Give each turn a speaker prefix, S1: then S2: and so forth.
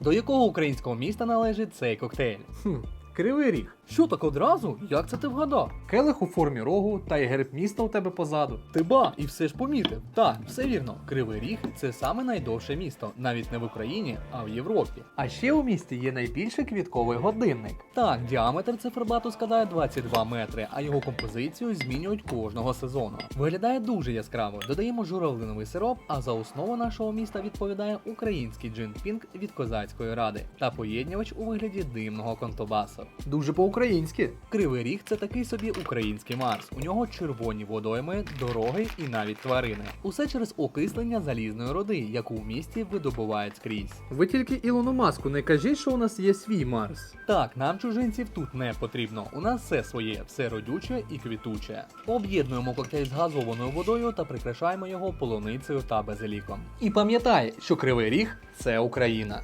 S1: До якого українського міста належить цей коктейль?
S2: Хм, кривий ріг.
S1: Що так одразу? Як це ти вгадав?
S2: Келих у формі рогу та й герб міста у тебе позаду.
S1: Ти ба, і все ж помітив. Так, все вірно. Кривий Ріг це саме найдовше місто, навіть не в Україні, а в Європі.
S2: А ще у місті є найбільший квітковий годинник.
S1: Так, діаметр циферблату складає 22 метри, а його композицію змінюють кожного сезону. Виглядає дуже яскраво. Додаємо журавлиновий сироп, а за основу нашого міста відповідає український джин пінк від козацької ради та поєднювач у вигляді димного контобасу.
S2: Дуже по-українськи.
S1: Кривий ріг це такий собі український Марс. У нього червоні водойми, дороги і навіть тварини. Усе через окислення залізної роди, яку в місті видобувають скрізь.
S2: Ви тільки Ілону Маску не кажіть, що у нас є свій Марс.
S1: Так, нам чужинців тут не потрібно. У нас все своє, все родюче і квітуче. Об'єднуємо коктейль з газованою водою та прикрашаємо його полуницею та базиліком. І пам'ятай, що кривий ріг це Україна.